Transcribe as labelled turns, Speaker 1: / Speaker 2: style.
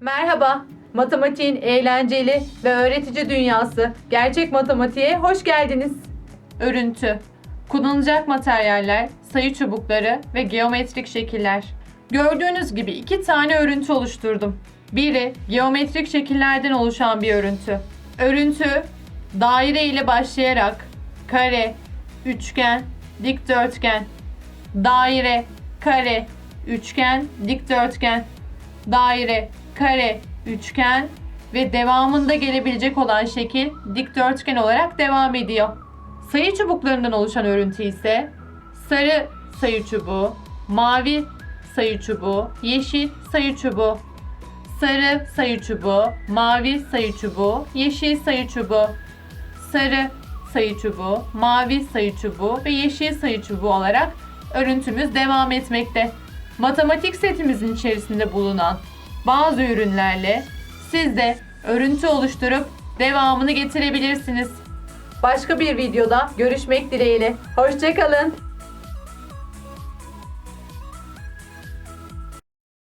Speaker 1: Merhaba. Matematiğin eğlenceli ve öğretici dünyası. Gerçek matematiğe hoş geldiniz. Örüntü. Kullanılacak materyaller, sayı çubukları ve geometrik şekiller. Gördüğünüz gibi iki tane örüntü oluşturdum. Biri geometrik şekillerden oluşan bir örüntü. Örüntü daire ile başlayarak kare, üçgen, dikdörtgen, daire, kare, üçgen, dikdörtgen, daire, kare, üçgen ve devamında gelebilecek olan şekil dikdörtgen olarak devam ediyor. Sayı çubuklarından oluşan örüntü ise sarı sayı çubuğu, mavi sayı çubuğu, yeşil sayı çubuğu, sarı sayı çubuğu, mavi sayı çubuğu, yeşil sayı çubuğu, sarı sayı çubuğu, mavi sayı çubuğu ve yeşil sayı çubuğu olarak örüntümüz devam etmekte. Matematik setimizin içerisinde bulunan bazı ürünlerle siz de örüntü oluşturup devamını getirebilirsiniz. Başka bir videoda görüşmek dileğiyle. Hoşçakalın.